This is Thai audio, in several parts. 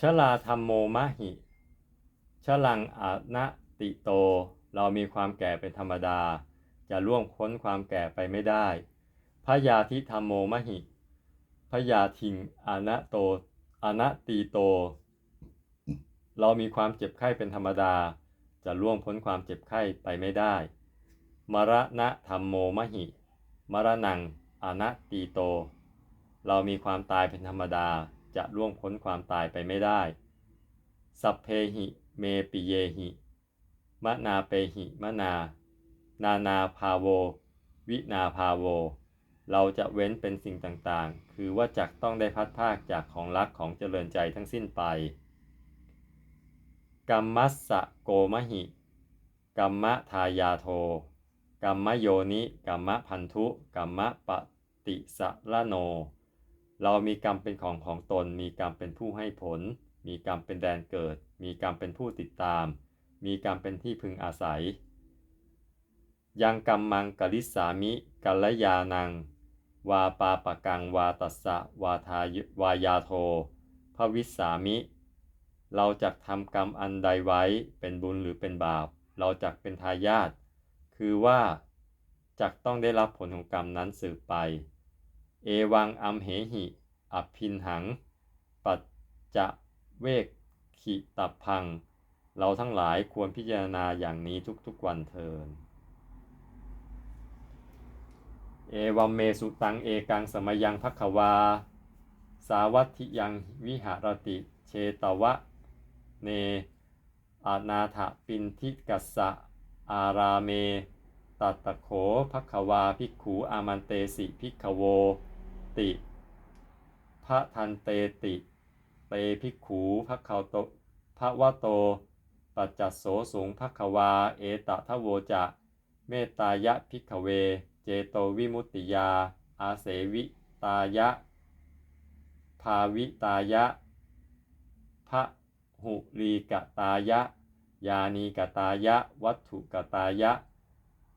ชลาธรรมโมมหิชลังอานะติโต เรามีความแก่เป็นธรรมดา จะล่วงพ้นความแก่ไปไม่ได้พยาธิธรรมโมมหิพยาทิงอานะโตอานะตีโต เรามีความเจ็บไข้เป็นธรรมดา จะล่วงพ้นความเจ็บไข้ไปไม่ได้ มรณะธรรมโมมหิ มรณังอานะตีโต เรามีความตายเป็นธรรมดา จะล่วงพ้นความตายไปไม่ได้ สัพเพหิ เมปิเยหิมะนาเปหิมะนา นานาภาโว วินาภาโว เราจะเว้นเป็นสิ่งต่างๆ คือว่าจักต้องได้พัดภาคจากของรักของเจริญใจทั้งสิ้นไปกัมมัสสะโกมหิกัมมะทายาโทกัมมโยนิกัมมะพันธุกัมมะปฏิสะละโน เรามีกรรมเป็นของของตน มีกรรมเป็นผู้ให้ผล มีกรรมเป็นแดนเกิด มีกรรมเป็นผู้ติดตาม มีกรรมเป็นที่พึงอาศัย ยังกรรมมังกลิสามิกัลยานัง วาปาปะกังวาตัสสะวาทายวายาโทภวิสามิ เราจะทำกรรมอันใดไว้เป็นบุญหรือเป็นบาป เราจะเป็นทายาทคือว่าจักต้องได้รับผลของกรรมนั้นสืบไป เอวังอัมเหหิ อภินหัง ปัจจะเวกขิตับพัง เราทั้งหลายควรพิจารณาอย่างนี้ทุกๆวันเทินเอวัมเมสุตังเอกังสมยังพักวา สาวัตถิยังวิหารติเชตวะ เน อานาถปินทิกัสสะ อาราเม ตัตตะโขพักวาภิกขูอามันเตสิภิกขโว ติพระทันเตติ เตภิกขูพักขาโตพระวะโต ปัจจัสโสสูงพักวา เอตทะโวจะ เมตตายะภิกขเว เจโตวิมุตติยา อาเสวิตายะ ภาวิตายะ พระหุลีกตายะ ยานีกตายะ วัตถุกตายะ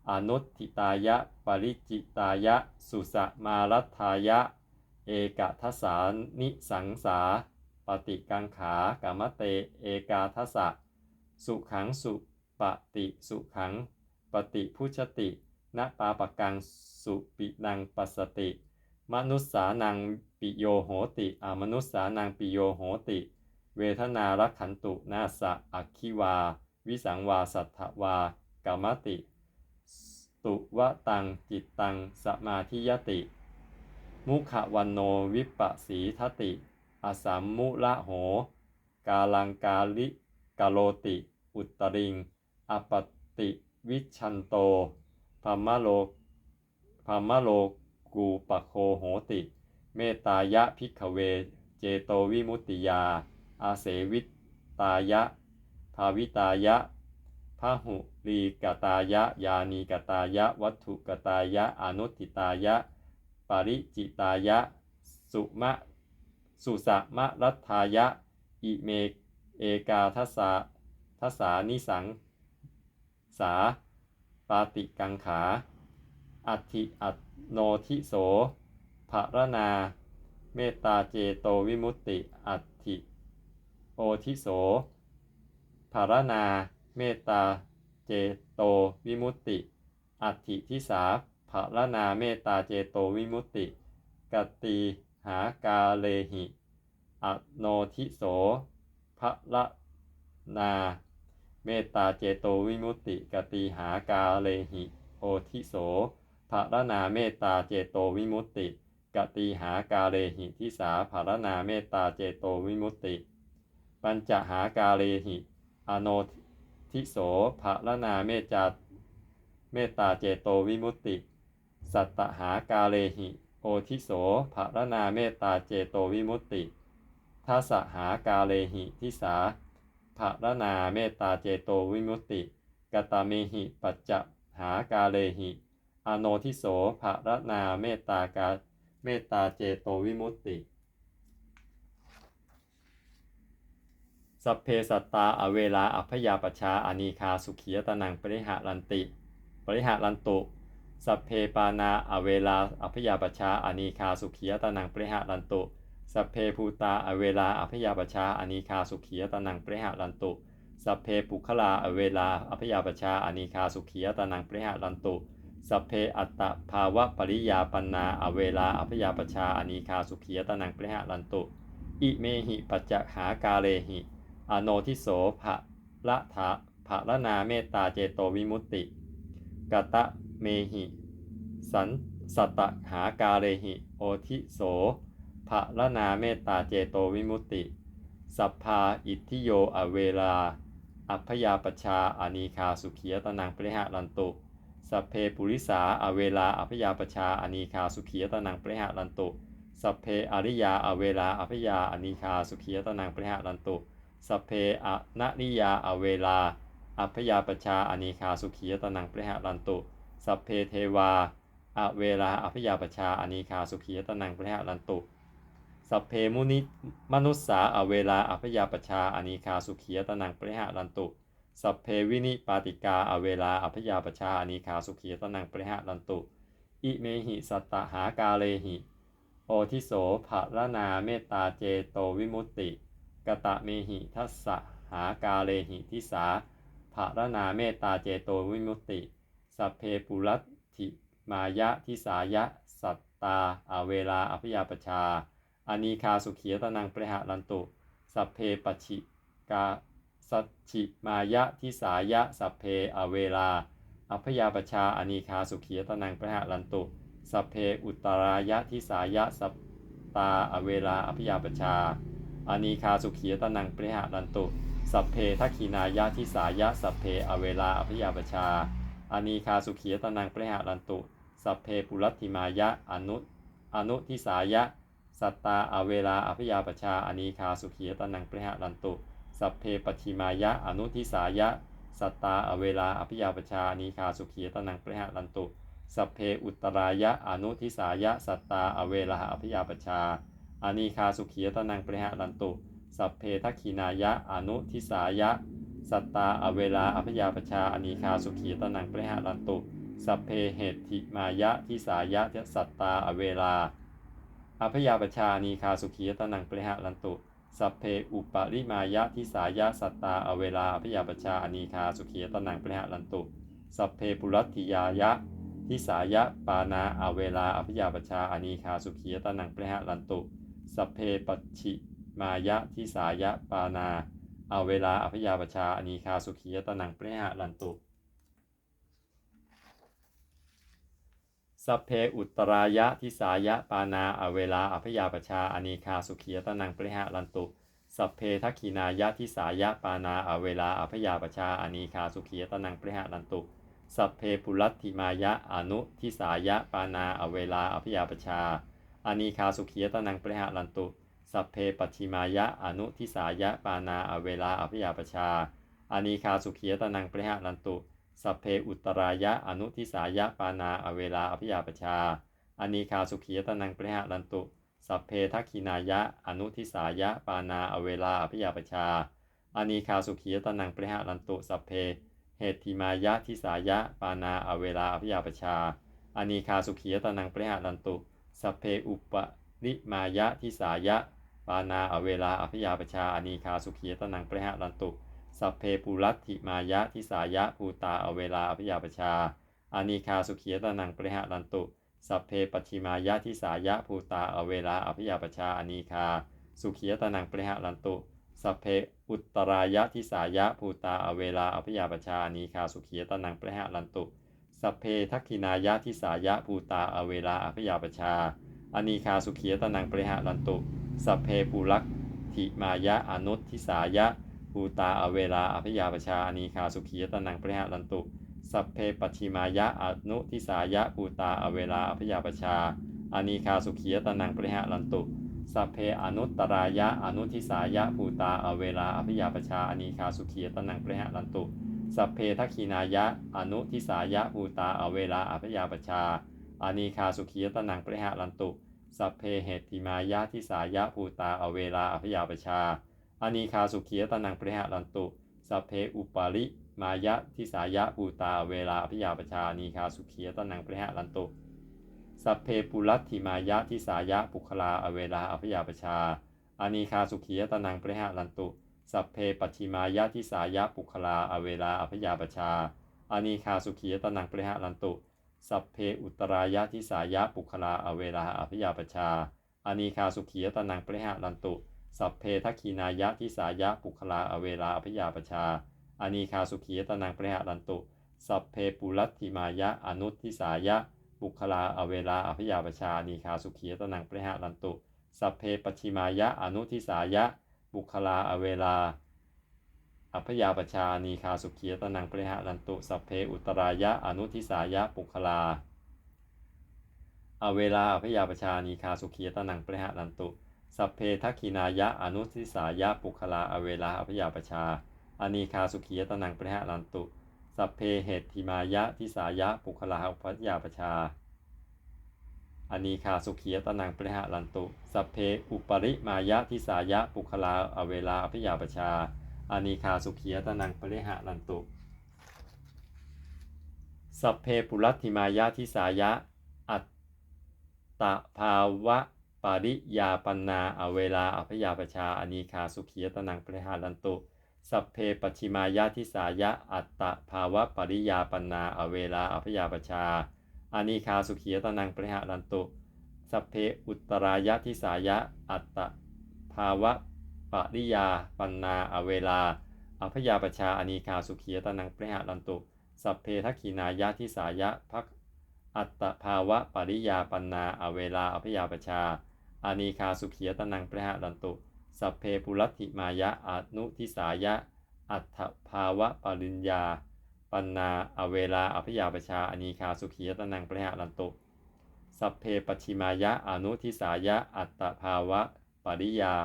อนุติตายะ ปริจิตายะ สุสมารัทายะ เอกทัสสานิสังสา ปฏิกังขากามเต เอกาทัสสะสุขังสุปฏิสุขัง ปฏิพุชตินปาปกังสุปินังปัสสติ มนุสสานังปิโยโหติอามนุสสานังปิโยโหติ เวทนารักขันตุนาสะอักขิวา วิสังวาสัทธวากามติ ตุวะตังจิตตังสมาธิยติ มุขวันโนวิปปสีทติอสัมมุละโห กาลังกาลิกาโลติ อุตริง อปติวิชันโตพมมโลพมมโลกูปะโคโหติ เมตายะพิกเว เจโตวิมุตติยา อาเสวิตายะภาวิตายะพาหุลีกตายะ ยานีกตายะ วัตถุกตายะ อนุติตายะ ปริจิตายะ สุมะ สุสะมะรัตทายะ อิเมเอกาทัสสาทัสสานิสัง สา ปาติกังขา อัติอัตโนทิโสภารนา เมตตาเจโตวิมุตติ อัติโอทิโสภารนา เมตตา เจโต วิมุตติ อัติทิสา ภารนาเมตตาเจโตวิมุตติ กติหากาเลหิอโนทิโสภรนา เมตตาเจโตวิมุตติ กติหากาเลหิโอทิโสภารนาเมตตาเจโตวิมุตติ กติหากาเลหิทิสาภารนาเมตตาเจโตวิมุตติ ปัญจหากาเลหิอโนทิโสภารนาเมจาเมตตาเจโตวิมุตติ สัตตหากาเลหิ โอทิโสภารนาเมตตาเจโตวิมุตติทัสหากาเลหิทิสาภารนาเมตตาเจโตวิมุตติ กตาเมหิปัจจหากาเลหิ อโนทิโสภารนาเมตตากาเมตตาเจโตวิมุตติ สัพเพสัตตาอเวลาอัพยาปชาอานีคาสุขียตนังปริหารันติ ปริหารันตุ สัพเพปานาอเวลาอัพยาปชาอานีคาสุขียตานังปริหารันตุ สัพเพภูตาอเวลาอภยาปชาอานิคาสุขียตานังเปรหะลันตุ สัพเพปุคลาอเวลาอภยาปชาอานิคาสุขียตานังเปรหะลันตุ สัพเพอัตตภาวะปริยาปันนาอเวลาอภยาปชาอานิคาสุขียตานังเปรหะลันตุ อิเมหิปัจจหากาเลหิ อโนทิโสภะละทะภะละนาเมตตาเจโตวิมุตติกตะ เมหิ สันสตตหากาเลหิ โอทิโสภะละนาเมตตาเจโตวิมุตติ สัพพาอิทธิโยอเวลา อัพยาปชาอานีคาสุขียตนังเปรหะลันตุ สัพเพปุริสาอเวลาอัพยาปชาอานีคาสุขียตนังเปรหะลันตุ สัพเพอริยาอเวลาอัพยาอานีคาสุขียตนังเปรหะลันตุ สัพเพอะนริยาอเวลา อัพยาปชาอานีคาสุขียตนังเปรหะลันตุ สัพเพเทวา อเวลาอัพยาปชาอานีคาสุขียตนังเปรหะลันตุ สัพเพมุนิมนุสสาอเวลาอัพยาปชาอานีคาสุขียตนังเปรหะลันตุ สัพเพวินิปาติกาอเวลาอัพยาปชาอานีคาสุขียตนังเปรหะลันตุ อิเมหิสัตตหากาเลหิ โอทิโสภะละนาเมตตาเจโตวิมุตติกตะเมหิทัสสะหากาเลหิทิสาภะละนาเมตตาเจโตวิมุตติ สัพเพปุรัติมายะทิสายะ สัตตาอเวลาอภิยาปชาอานีคาสุขีตนังเปรหะลันตุสัพเพปัชิกาสัจฉิมายะทิสายะ สัพเพอเวลาอพยาปชาอานีคาสุขีตนังเปรหะลันตุ สัพเพอุตรายะทิสายะ สัตตาอเวลาอภิยาปชาอานีคาสุขีตนังเปรหะลันตุ สัพเพทักขีนายะทิสายะ สัพเพอเวลาอภิยาปชา อนีคาสุขียตนังเปรหะลันตุ สัพเพปุรัติมายะอนุอนุทิสายะ สัตตาอเวลาอภิยาปชาอนีคาสุขียตนังเปรหะลันตุ สัพเพปัชิมายะอนุทิสายะ สัตตาอเวลาอภิยาปชาอนีคาสุขียตนังเปรหะลันตุ สัพเพอุตรายะอนุทิสายะ สัตตาอเวลาอภิยาปชาอานีคาสุขียตนังเปรหะลันตุ สัพเพทักขีนายะอนุทิสายะ สัตตาอเวลาอภิยาปชาอนีคาสุขีตนังเปรหะลันตุ สัพเพเหติมายะทิสายะสัตตาอเวลาอภยาปชานีคาสุขีตนังเปรหะลันตุ สัพเพอุปริมายะทิสายะสัตตาอเวลาอภยาปชาอนีคาสุขีตนังเปรหะลันตุ สัพเพปุรัตติยายะทิสายะปานาอเวลาอภยาปชาอนีคาสุขีตนังเปรหะลันตุ สัพเพปัชชิมายะทิสายะปานา อาเวลาอภยาปชาอนีคาสุขียตนังเปรหะลันตุสัพเพอุตรายะทิสายะปานาอเวลาอภยาปชาอนีคาสุขียตนังเปรหะลันตุสัพเพทักขีนายะทิสายะปานาอเวลาอภยาปชาอนีคาสุขียตนังเปรหะลันตุสัพเพปุรัตติมายะอนุทิสายะปานาอเวลาอภยาปชาอนีคาสุขียตนังเปรหะลันตุ สัพเพปัจฉิมายะอนุทิสายะปานาอเวลาอภิยาปชาอานีคาสุขียตนังปริหะลันตุ สัพเพอุตรายะอนุทิสายะปานาอเวลาอภิยาปชาอานีคาสุขียตนังปริหะลันตุ สัพเพทักขินายะอนุทิสายะปานาอเวลาอภิยาปชาอานีคาสุขียตนังปริหะลันตุ สัพเพเหติมายะทิสายะปานาอเวลาอภิยาปชาอานีคาสุขียตนังปริหะลันตุ สัพเพอุปริมายะทิสายะ ปานาอเวลาอภิยาปชาอนีคาสุขียตนังเปรหะลันตุสัพเพปุรัตถิมายะทิสายะภูตาอเวลาอภิยาปชาอนีคาสุขียตนังเปรหะลันตุสัพเพปัจฉิมายะทิสายะภูตาอเวลาอภิยาปชาอนีคา สุขียตนังเปรหะลันตุสัพเพอุตรายะทิสายะภูตาอเวลาอภิยาปชาอนีคาสุขียตนังเปรหะลันตุสัพเพทักขินายะทิสายะภูตาอเวลาอภิยาปชาอนีคาสุขียตนังเปรหะลันตุ สัพเพปุรักถิมายะอนุทิสายะภูตาอเวลาอภิยาปชาอานีคาสุขียตนังเปรหะลันตุ สัพเพปัจฉิมายะอนุทิสายะภูตาอเวลาอภิยาปชาอานีคาสุขียตนังเปรหะลันตุสัพเพอนุตตรายะอนุทิสายะภูตาอเวลาอภิยาปชาอานีคาสุขียตนังเปรหะลันตุ สัพเพทักขีนายะอนุทิสายะภูตาอเวลาอภิยาปชาอานีคาสุขียตนังเปรหะลันตุ สัพเพเหติมายะทิสายะภูตาอเวลาอภิยาปชาอานีคาสุขียตนังปริหะลันตุ สัพเพอุปาริมายะทิสายะภูตาเวลาอภิยาปชาอานีคาสุขียตนังปริหะลันตุ สัพเพปุรัตถิมายะทิสายะปุคลาอเวลาอภยาปชาอานีคาสุขียตนังปริหารันตุ สัพเพปัจฉิมายะทิสายะปุคลาอเวลาอภยาปชาอานีคาสุขียตนังปริหารันตุ สัพเพอุตรายะทิสายะปุคลาอเวลาอภิยาปชาอานีคาสุขียตนังปริหารันตุ สัพเพทักขีนายะทิสายะปุคลาอเวลาอภิยาปชาอานีคาสุขียตนังปริหารันตุ สัพเพปุรัตถิมายะอนุทิสายะบุคลาอเวลาอภิยาปชานีคาสุขียตนังปริหารันตุ สัพเพปชิมายะอนุทิสายะ บุคลาอเวลา อภยาปชานีคาสุขีตนังปริหารันตุสัพเพอุตรายะอนุทิสายะบุคลาอเวลาอภยาปชานีคาสุขีตนังปริหารันตุสัพเพทักขินายะอนุทิสายะปุคลาอเวลาอภยาปชาอานีคาสุขีตนังปริหารันตุสัพเพเหตทิมายะทิสายะปุคลาอุปยาปชาอานีคาสุขีตนังปริหารันตุสัพเพอุปริมายะทิสายะปุคลาอเวลาอภยาปชา อานีคาสุขียตนังปริหารันตุ สัพเพปุรัติมายะทิสายะ อัตตภาวะปาริยาปันนาอเวลาอภยาปชาอานีคาสุขียตนังปริหารันตุสัพเพปชิมายะทิสายะอัตตภาวะปริยาปันนาอเวลาอภยาปชาอานีคาสุขียตนังปริหารันตุ สัพเพอุตรายะทิสายะอัตตภาวะป ปริยา ปันนาอเวลา อภยาปชาอนีคาสุขียตนังปริหารันตุ สัพเพทักขีนายะทิสายะพักอัตภาวะปริยาปันนาอเวลาอภยาปชาอนีคาสุขียตนังปริหารันตุ สัพเพปุรัติมายะอนุทิสายะ อัตภาวะปริญญา ปันนาอเวลาอภยาปชาอนีคาสุขียตนังปริหารันตุ สัพเพปชิมายะอนุทิสายะ อัตตภาวะปริยา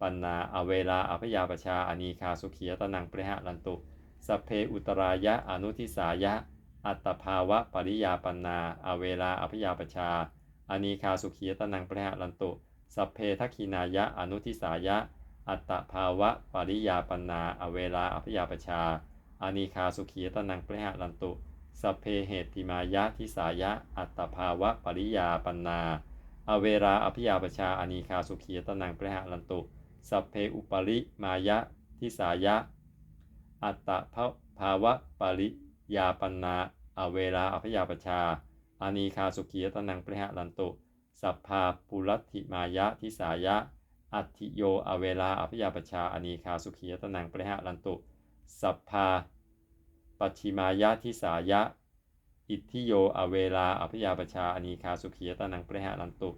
ปันนาอเวลาอภยาปชาอนีคาสุขียตนังปริหารันตุสเพอุตรายะอนุทิสายะ อัตภาวะปริยาปันนา อเวลาอภยาปชาอนีคาสุขียตนังปริหารันตุสเพทักขินายะอนุทิสายะ อัตภาวะปริยาปันนา อเวลาอภยาปชาอานีคาสุขียตนังปริหารันตุสเพเหติมายะทิสายะ อัตภาวะปริยาปันนา อเวลาอภยาปชาอานีคาสุขียตนังปริหารันตุ สัพเพอุปริมายะทิสายะ อัตตภาวะปริยาปันนาอเวลาอภยาปชาอานีคาสุขียตนังปริหารันตุ สัพพาปุรัติมายะทิสายะ อัติโยอเวลาอภยาปชาอานีคาสุขียตนังปริหารันตุ สัพพาปัจฉิมายะทิสายะ อิทธิโยอเวลาอภยาปชาอานีคาสุขียตนังปริหารันตุ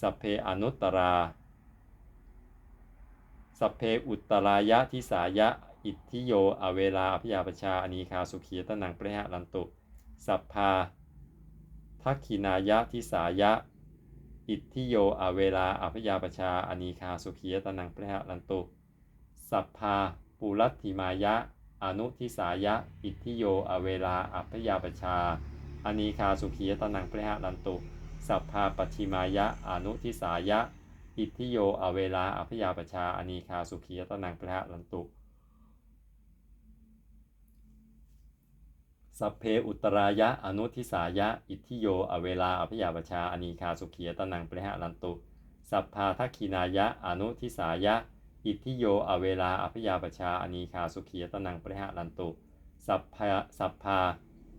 สัพเพอนุตตรา สัพเพอุตตรายะทิสายะ อิทธิโย อเวลาอภยาปชาอนีคาสุขีตนังปริหารันตุ สัพพาทักขินายะทิสายะ อิทธิโย อเวลาอภยาปชาอนีคาสุขีตนังปริหารันตุ สัพพาปุรัตถิมายะ อนุทิสายะ อิทธิโย อเวลาอภยาปชาอนีคาสุขีตนังปริหารันตุ สัพพาปัิมายะ อนุทิสายะ อิทธิโยอเวลาอภยาปชาอนีคาสุขียตนังปรหารันตุ สัพเพอุตรายะอนุทิสายะ อิทธิโยอเวลาอภยาปชาอนีคาสุขียตนังปรหารันตุ สัพพาทักขินายะอนุทิสายะ อิทธิโยอเวลาอภยาปชาอนีคาสุขียตนังปรหารันตุ สัพพาสัพพา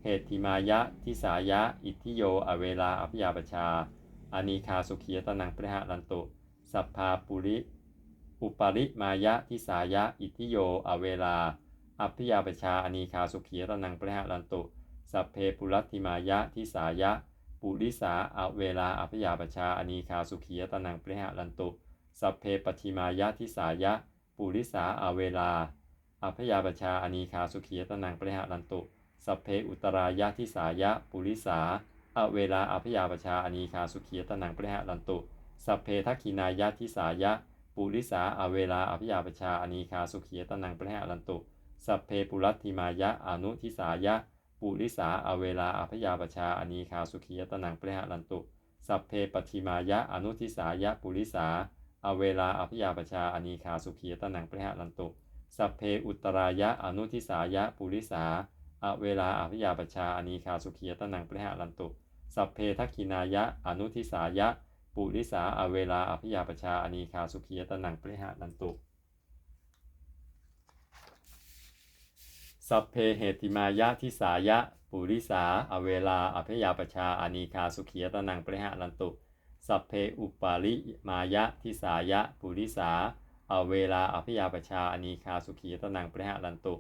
เหตติมายะทิสายะ อิทธิโยอเวลาอภยาปชาอนีคาสุขียตนังปริหารันตุ สัพพาปุริ อุปริมายะทิสายะ อิทิโย อเวลา อัพยาปชาอนีคาสุขียตนังปริหารันตุ สัพเพปุรัติมายะทิสายะ ปุริสาอเวลาอัพยาปชาอนีคาสุขียตนังปริหารันตุ สัพเพปชิมายะทิสายะ ปุริสาอเวลา อัพยาปชาอนีคาสุขียตนังปริหารันตุ สัพเพอุตรายะทิสายะ ปุริสาอเวลาอัพยาปชาอนีคาสุขียตนังปริหารันตุ สัพเพทักขินายะทิสายะ ปุริสาอเวลาอัพยาปชาอนีคาสุขียตนังปริหารันตุ สัพเพปุรัตถิมายะอนุทิสายะ ปุริสาอเวลาอัพยาปชาอนีคาสุขียตนังปริหารันตุ สัพเพปชิมายะอนุทิสายะปุริสาอเวลาอัพยาปชาอนีคาสุขียตนังปริหารันตุ สัพเพอุตรายะอนุทิสายะปุริสาอเวลาอัพยาปชาอนีคาสุขียตนังปริหารันตุ สัพเพทักขินายะอนุทิสายะ ปุริสาอเวลาอภิยาปชาอนีคาสุขียตนังปริหานันตุสัพเพเหติมายะทิสายะ ปุริสา อเวลา อภิยาปชาอนีคาสุขียตนังปริหานันตุ สัพเพอุปาลิมายะทิสายะ ปุริสา อเวลา อภิยาปชาอนีคาสุขียตนังปริหานันตุ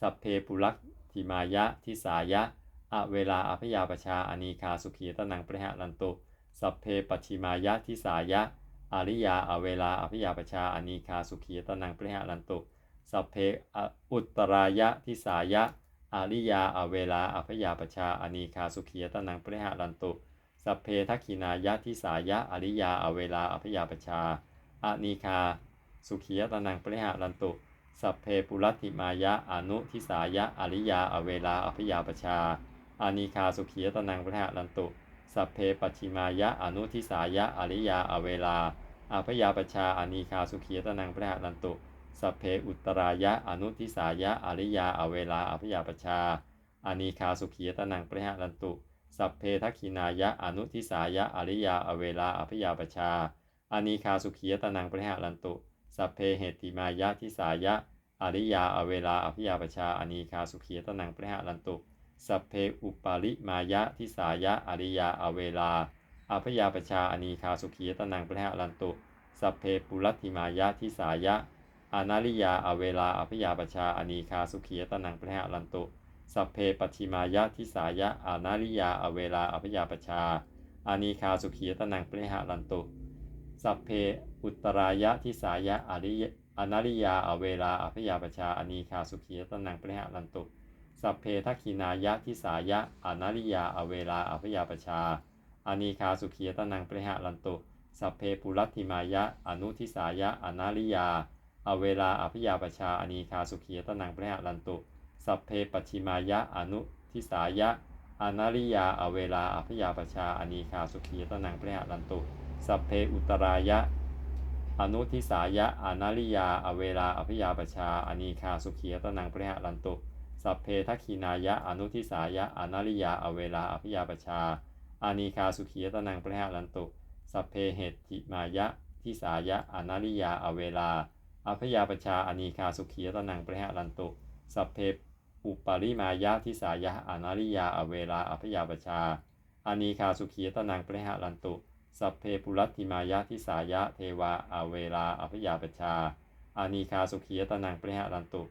สัพเพปุรักทิมายะทิสายะ อเวลา อภิยาปชาอนีคาสุขียตนังปริหานันตุ สัพเพปัจฉิมายะทิสายะ อาริยาอเวลาอภิยาปชาอนีคาสุขีตนังปริหานันตุ สัพเพอุตรายะทิสายะ อาริยาอเวลาอภิยาปชาอนีคาสุขีตนังปริหานันตุ สัพเพทักขินายะทิสายะอริยาอเวลาอภิยาปชาอานีคาสุขียตนังปริหานันตุ สัพเพปุรัติมายะอนุทิสายะอริยาอเวลาอภิยาปชาอานีคาสุขียตนังปริหานันตุ สัพเพปัจฉิมายะอนุทิสายะอริยาอเวลาอาพยาปชาอานีคาสุขียตนังพระนันตุ สัพเพอุตรายะอนุทิสายะอริยาอเวลาอพยาปชาอานีคาสุขียตนังพระนันตุ สัพเพทักขินายะอนุทิสายะอริยาอเวลาอพยาปชาอานีคาสุขียตนังพระนันตุ สัพเพเหติมายะทิสายะอริยาอเวลาอพยาปชาอานีคาสุขียตนังพระนันตุ สัพเพอุปาลิมายะทิสายะอริยาอเวลาอาพยาปชาอนีคาสุขีตนังปะหะลันตุสัพเพปุรัติมายะทิสายะอนาริยาอเวลาอพยาปชาอนีคาสุขีตนังปะหะลันตุสัพเพปัจฉิมายะทิสายะอนาริยาอเวลาอพยาปชาอนีคาสุขีตนังปะหะลันตุสัพเพอุตรายะทิสายะอริยอนาริยาอเวลาอพยาปชาอนีคาสุขีตนังปะหะลันตุ สัพเพทักขินายะทิสายะอนาริยาอเวลาอพยาปชาอานีคาสุขียตนังปริหะลันตุ สัพเพปุรัติมายะ อนุทิสายะอนาริยา อเวลาอภิยาปชาอานีคาสุขียตนังปริหะลันตุ สัพเพปัจฉิมายะ อนุทิสายะอนาริยาอเวลาอภิยาปชาอานีคาสุขียตนังปริหะลันตุ สัพเพอุตรายะ อนุทิสายะอนาริยา อเวลาอภิยาปชาอานีคาสุขียตนังปริหะลันตุ สัพเพทักขินายะอนุทิสายะอนาริยาอเวลาอภิยาปชา อานีคาสุขียตนังปริหารันตุ สัพเพเหติมายะทิสายะอนาริยาอเวลาอพยาปชาอานีคาสุขียตนังปริหารันตุ สัพเพอุปาริมายะทิสายะอนาริยาอเวลาอพยาปชา อานีคาสุขียตนังปริหารันตุ สัพเพปุรัติมายะทิสายะเทวาอเวลาอพยาปชา อานีคาสุขียตนังปริหารันตุ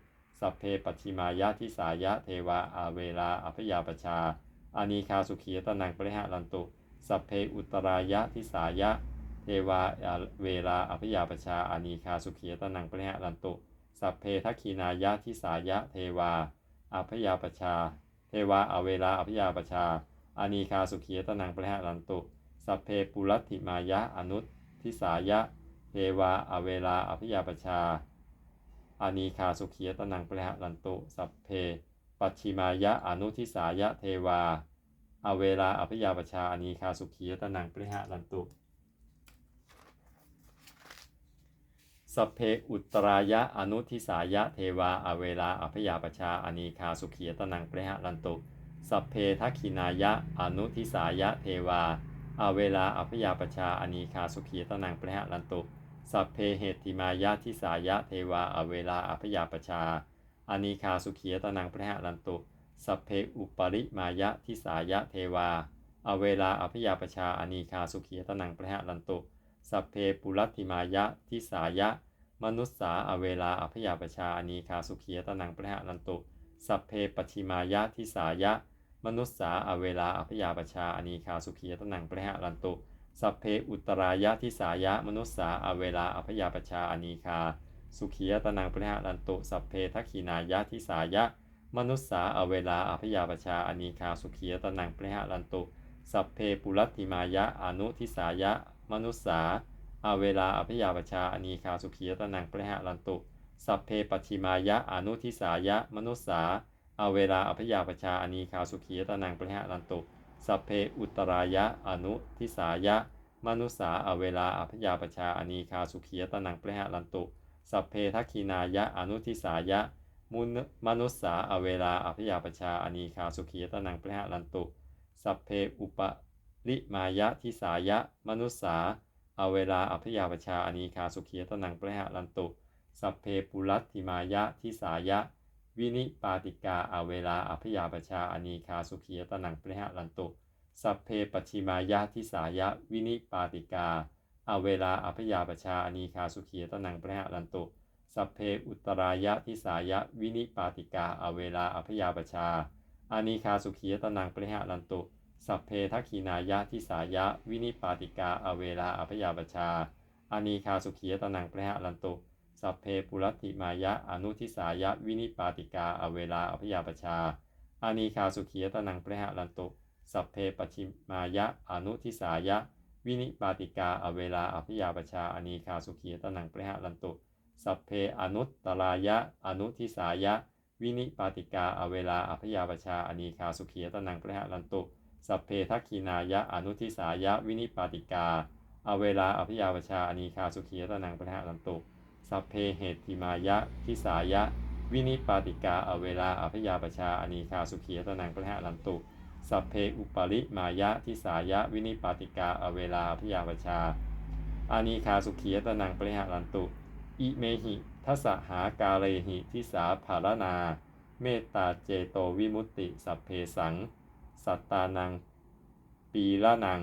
สัพเพปัจฉิมายะทิสายะเทวาอเวลาอพยาปชาอานีคาสุขีตนังปริหะลันตุ สัพเพอุตรายะทิสายะ เทวาเวลาอภิยาปชาอานีคาสุขีตนังปริหะลันตุ สัพเพทักขีนายะทิสายะเทวาอภิยาปชา เทวาอเวลาอภิยาปชาอานีคาสุขีตนังปริหะลันตุ สัพเพปุรัติมายะอนุทิสายะ เทวาอเวลาอภิยาปชา อานีคาสุขียตนังปริหะลันตุ สัพเพ ปัจฉิมายะอนุทิสายะเทวา อเวลาอภิยาปชาอนีคาสุขียตนังปริหะลันตุสัพเพอุตรายะอนุทิสายะเทวาอเวลาอภิยาปชาอนีคาสุขียตนังปริหะลันตุสัพเพทักขินายะอนุทิสายะเทวาอเวลาอภิยาปชาอนีคาสุขียตนังปริหะลันตุ สัพเพเหติมายะทิสายะเทวาอเวลาอภิยาปชาอานีคาสุขียตนังพระหลันตุ สัพเพอุปริมายะทิสายะเทวา อเวลาอภิยาปชาอานีคาสุขียตนังพระหลันตุ สัพเพปุรัติมายะทิสายะ มนุสสาอเวลาอภิยาปชาอานีคาสุขียตนังพระหลันตุ สัพเพปัชิมายะทิสายะ มนุสสาอเวลาอภิยาปชาอานีคาสุขียตนังพระหลันตุ สัพเพอุตรายะทิสายะมนุสสาอเวลาอภิยาปชาอานีคาสุขียตนังปริหะรันตุสัพเพทักขีนายะทิสายะมนุสสาอเวลาอภิยาปชาอนีคา สุขียตนังปริหะรันตุสัพเพปุรัติมายะอนุทิสายะ มนุสสาอเวลาอภิยาปชาอนีคาสุขียตนังปริหะรันตุสัพเพปัชิมายะอนุทิสายะ มนุสสาอเวลาอภิยาปชาอนีคาสุขียตนังปริหะรันตุ สัพเพอุตรายะ อนุทิสายะ มนุสาอเวลาอภิยาปชาอนีคาสุขียตนังเปรหะรันตุสัพเพทักขีนายะอนุทิสายะมุนมนุสาอเวลาอภิยาปชาอนีคาสุขียตนังเปรหะลันตุสัพเพอุปริมายะทิสายะมนุสาอเวลาอัพยาปชาอนีคาสุขียตนังเปรหะลันตุสัพเพปุรัตติมายะทิสายะ วินิปาติกาอาเวลาอัพยาปชาอนีคาสุขียตนังประหะลันตุสัพเพปชิมายะทิสายะวินิปาติกาอาเวลาอัพยาปชาอนีคาสุขียตนังประหะลันตุสัพเพอุตรายะทิสายะวินิปาติกาอาเวลาอัพยาปชาอานีคาสุขียตนังประหะลันตุสัพเพทักขีนายะทิสายะวินิปาติกาอาเวลาอัพยาปชาอานีคาสุขียตนังประหะลันตุ สัพเพปุรติมายะอนุทิสายะวินิปาติกาอเวลาอัพยาปชาอานีคาสุขียตนังปรหะลันตุสัพเพปชิมายะอนุทิสายะ วินิปาติกาอเวลาอัพยาปชาอานีคาสุขียตนังปรหะลันตุสัพเพอนุตตรายะอนุทิสายะ วินิปาติกาอเวลาอัพยาปชาอานีคาสุขียตนังปรหะลันตุสัพเพทักขีนายะอนุทิสายะ วินิปาติกาอเวลาอัพยาปชาอานีคาสุขียตนังปรหะลันตุ สัพเพเหติมายะทิสายะ วินิปาติกาอเวลาอัพยาปชาอนีคาสุขียตนังประหะลันตุ สัพเพอุปริมายะทิสายะ วินิปาติกาอเวลาอัพยาปชาอานีคาสุขียตนังประหะลันตุ อิเมหิทัสหากาเลหิทิสาภารนา เมตตาเจโตวิมุตติ สัพเพสัง สัตตานัง ปีละนัง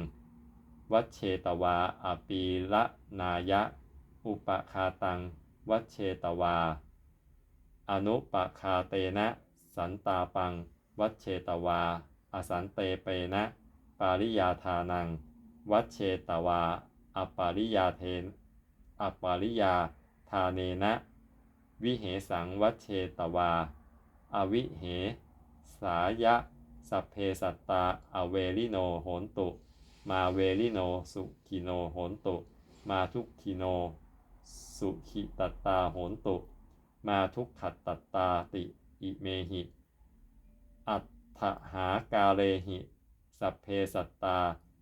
วัชเชตวาอปีละนายะ อุปคาตัง วัชเชตวา อนุปคาเตนะ สันตาปัง วัชเชตวา อสันเตเปนะ ปาริยาทานัง วัชเชตวา อปาริยาเทน อปาริยาทาเนนะ วิเหสังวัชเชตวา อวิเหสายะ สัพเพสัตตา อเวริโนโหนตุ มาเวริโนสุขิโนโหนตุ มาทุกขิโน สุขิตตาโหนตุ มาทุกขัตตตาติอิเมหิ อัตถหากาเลหิ สัพเพสัตตา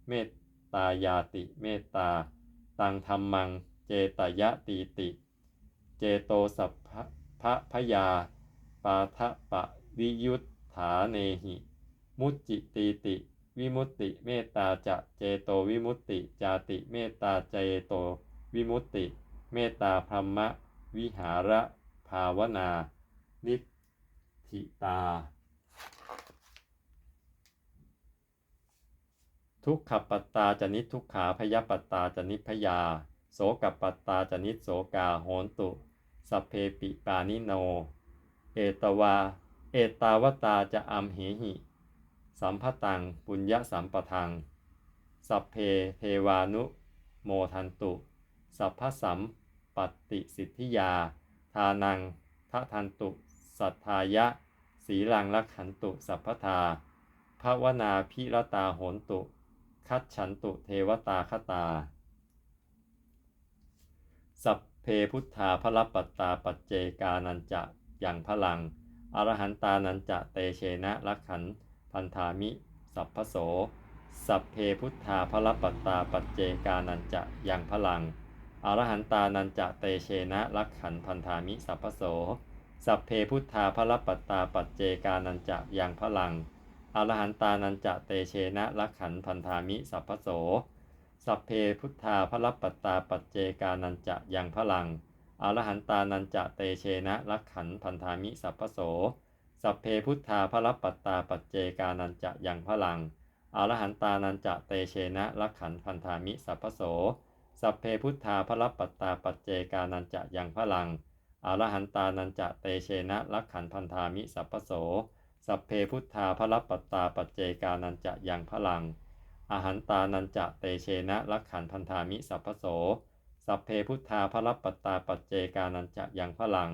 เมตตายาติเมตตา ตังธรรมัง เจตยะตีติ เจโตสัพพะพยา ปาทะปะวิยุทธาเนหิ มุจจิตีติ วิมุตติเมตตาจะเจโตวิมุตติ จาติเมตตาเจโตวิมุตติ เมตตาพรหมวิหาระภาวนา นิธิตา ทุกขปัตตาจนิทุกขาพยปัตตาจนิพยา โสกปัตตาจนิโสกาโหนตุ สัพเพปิปานิโน เอตวา เอตาวตาจะอัมเหหิ สัมพตังปุญญสัมปทัง สัพเพเทวานุโมทันตุ สัพพสัมปติสิทธิยา ทานังทะทันตุ สัทธายะ สีลังลักขันตุสัพพทาภาวนาพิรตาโหนตุ คัดฉันตุเทวตาคตา สัพเพพุทธาพระปัตตาปัจเจกานันจะอย่างพลัง อรหันตานันจะเตเชนะลักขันพันธามิ สัพพโส สัพเพพุทธาพระปัตตาปัจเจกานันจะอย่างพลัง อรหันตานันจะเตเชนะลักขันพันธามิสัพพโส สัพเพพุทธาพระปัตตาปัจเจกานันจะย่างพลัง อรหันตานันจะเตเชนะลักขันพันธามิสัพพโส สัพเพพุทธาพระปัตตาปัจเจกานันจะยังพลัง อรหันตานันจะเตเชนะลักขันพันธามิสัพพโส สัพเพพุทธาพระปัตตาปัจเจกานันจะยังพลัง อรหันตานันจะเตเชนะลักขันพันธามิสัพพโส สัพเพพุทธาพระปัตตาปัจเจกานันจะยังพลังอรหันตานันจะเตเชนะลักขันพันธามิสัพพโส สัพเพพุทธาพระปัตตาปัจเจกานันจะยังพลังอหันตานันจะเตเชนะลักขันพันธามิสัพพโส สัพเพพุทธาพระปัตตาปัจเจกานันจะยังพลัง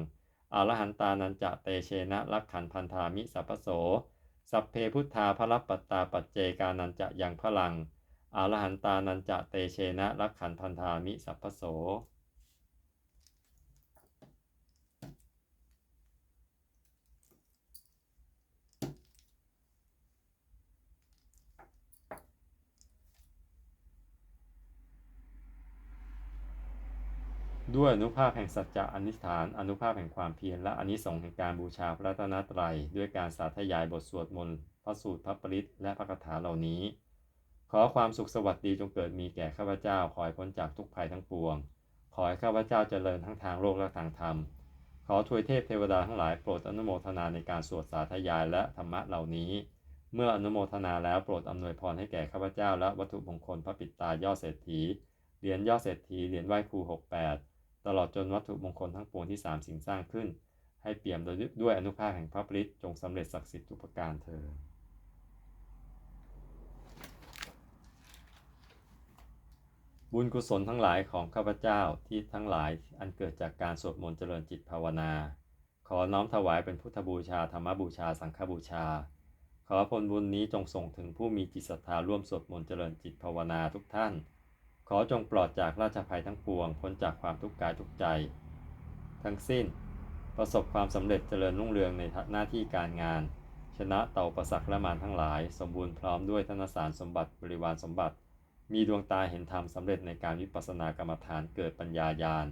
อรหันตานันจะเตเชนะลักขันพันธามิสัพพโส สัพเพพุทธาพระปัตตาปัจเจกานันจะยังพลัง อรหันตานันจะเตเชนะลักขันพันธามิสัพพโสด้วยอนุภาพแห่งสัจจะอนิฐาน อนุภาพแห่งความเพียรและอนิสงส์แห่งการบูชาพระรัตนตรัย ด้วยการสาธยายบทสวดมนต์พระสูตรพระปริตและพระคาถาเหล่านี้ ขอความสุขสวัสดีจงเกิดมีแก่ข้าพเจ้า ขอให้พ้นจากทุกภัยทั้งปวง ขอให้ข้าพเจ้าเจริญทั้งทางโลกและทางธรรม ขอทวยเทพเทวดาทั้งหลายโปรดอนุโมทนาในการสวดสาธยายและธรรมะเหล่านี้ เมื่ออนุโมทนาแล้วโปรดอำนวยพรให้แก่ข้าพเจ้าและวัตถุมงคลพระปิดตายอดเศรษฐี เหรียญยอดเศรษฐี เหรียญไหว้ครู68 ตลอดจนวัตถุมงคลทั้งปวงที่สามสิ่งสร้างขึ้น ให้เปี่ยมด้วยอนุภาพแห่งพระปริตจงสำเร็จศักดิ์สิทธิ์ทุกประการเธอ บุญกุศลทั้งหลายของข้าพเจ้าที่ทั้งหลายอันเกิดจากการสวดมนต์เจริญจิตภาวนา ขอน้อมถวายเป็นพุทธบูชาธรรมบูชาสังฆบูชา ขอผลบุญนี้จงส่งถึงผู้มีจิตศรัทธาร่วมสวดมนต์เจริญจิตภาวนาทุกท่าน ขอจงปลอดจากราชภัยทั้งปวงพ้นจากความทุกข์กายทุกใจ ทั้งสิ้น ประสบความสำเร็จเจริญรุ่งเรืองในหน้าที่การงาน ชนะเต่าประสักและมารทั้งหลาย สมบูรณ์พร้อมด้วยธนสารสมบัติบริวารสมบัติ มีดวงตาเห็นธรรมสำเร็จในการวิปัสสนากรรมฐานเกิดปัญญายาณ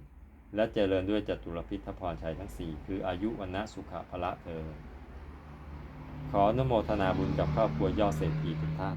และเจริญด้วยจตุรพิทพรชัยทั้งสี่คืออายุวันะสุขะพละเธอ ขออนุโมทนาบุญกับครอบครัวยอดเศรษฐีทุกท่าน